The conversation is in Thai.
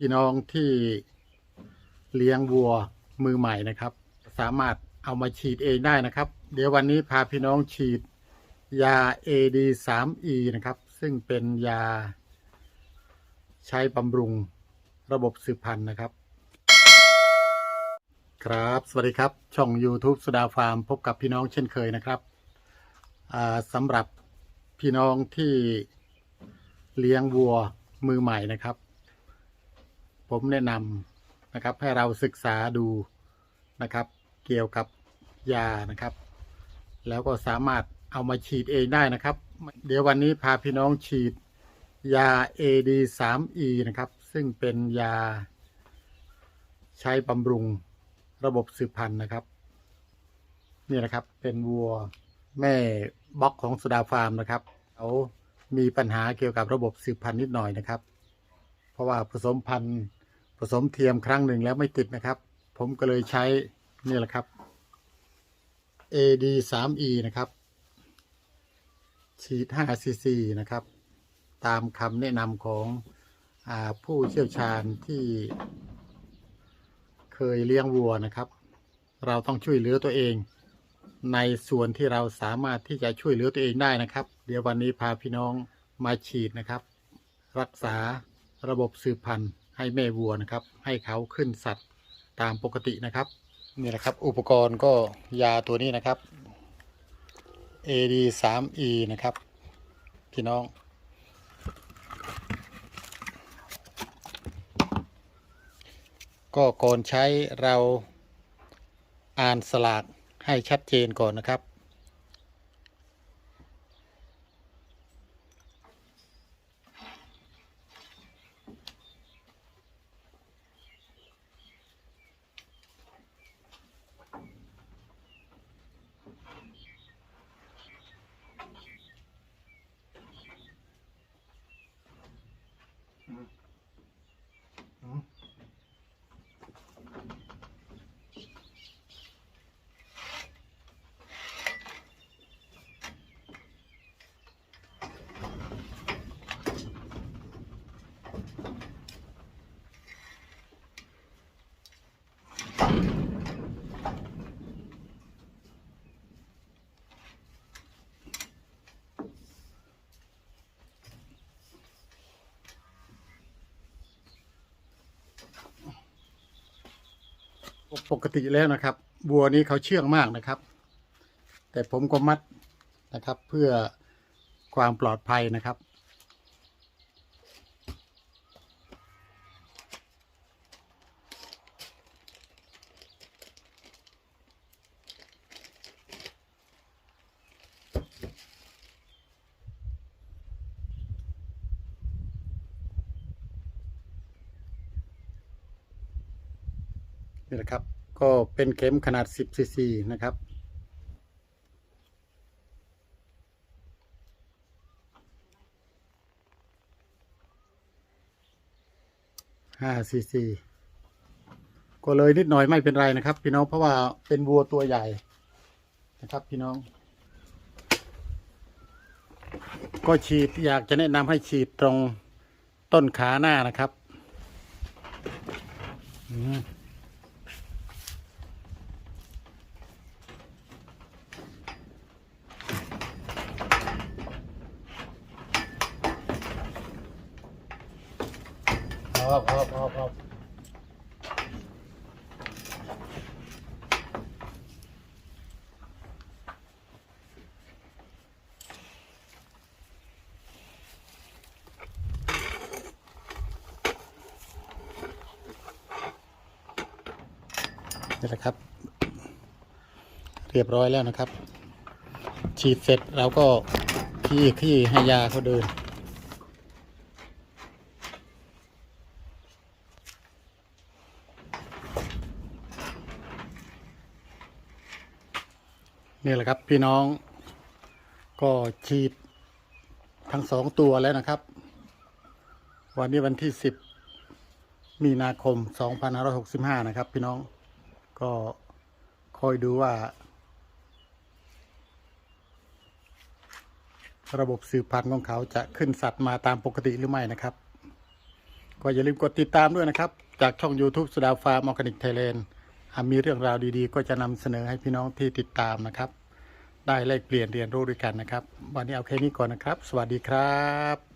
พี่น้องที่เลี้ยงวัวมือใหม่นะครับ สามารถเอามาฉีดเองได้นะครับ เดี๋ยววันนี้พาพี่น้องฉีดยา AD 3 E นะครับ ซึ่งเป็นยาใช้บำรุงระบบสืบพันธุ์นะครับ ครับ สวัสดีครับ ช่อง YouTube สุดาฟาร์ม พบกับพี่น้องเช่นเคยนะครับสำหรับพี่น้องที่เลี้ยงวัวมือใหม่นะครับ ผมแนะนำนะครับให้เราศึกษาดูนะครับ เกี่ยวกับยานะครับ แล้วก็สามารถเอามาฉีดเองได้นะครับ เดี๋ยววันนี้พาพี่น้องฉีดยา AD 3 E นะครับ ซึ่งเป็นยาใช้บำรุงระบบสืบพันธุ์นะครับ นี่นะครับเป็นวัวแม่บล็อกของสุดาฟาร์มนะครับเขามีปัญหาเกี่ยวกับระบบสืบพันธุ์นิดหน่อยนะครับ เพราะว่าผสมพันธุ์ผสมเทียมครั้งหนึ่งแล้วไม่ติดนะครับ ผมก็เลยใช้นี่แหละครับ AD 3 E นะครับฉีด5 cc นะครับ ตามคำแนะนำของอผู้เชี่ยวชาญที่เคยเลี้ยงวัวนะครับ เราต้องช่วยเหลือตัวเอง ในส่วนที่เราสามารถที่จะช่วยเหลือตัวเองได้นะครับ เดี๋ยววันนี้พาพี่น้องมาฉีดนะครับ รักษา ระบบสืบพันธุ์ให้แม่วัวนะครับ ให้เขาขึ้นสัตว์ตามปกตินะครับนี่แหละครับ อุปกรณ์ก็ยาตัวนี้นะครับ AD 3 E นะครับ พี่น้อง ก็ก่อนใช้เราอ่านสลากให้ชัดเจนก่อนนะครับ ปกติแล้วนะครับวัวนี้เขาเชื่องมากนะครับ แต่ผมก็มัดนะครับเพื่อความปลอดภัยนะครับ นี่แหละครับ ก็เป็นเข็มขนาด 10ซีซีนะครับ5ซีซีก็เลยนิดหน่อยไม่เป็นไรนะครับ พี่น้องเพราะว่าเป็นวัวตัวใหญ่นะครับพี่น้อง ก็ฉีดอยากจะแนะนำให้ฉีดตรงต้นขาหน้านะครับ อืม พอพอพอพอนี่แหละครับ เรียบร้อยแล้วนะครับ ฉีดเสร็จเราก็ขี้ขี้ให้ยาเขาเดิน นี่แหละครับพี่น้องก็ฉีดทั้งสองตัวแล้วนะครับ วันนี้วันที่สิบมีนาคม 2565 นะครับ พี่น้องก็คอยดูว่า ระบบสืบพันธุ์ของเขาจะขึ้นสัตว์มาตามปกติหรือไม่นะครับ ก็อย่าลืมกดติดตามด้วยนะครับ จากช่อง YouTube สุดาฟาร์มออร์แกนิกไทยแลนด์ มีเรื่องราวดีๆ ก็จะนำเสนอให้พี่น้องที่ติดตามนะครับ ได้แลกเปลี่ยนเรียนรู้ด้วยกันนะครับ วันนี้เอาแค่นี้ก่อนนะครับ สวัสดีครับ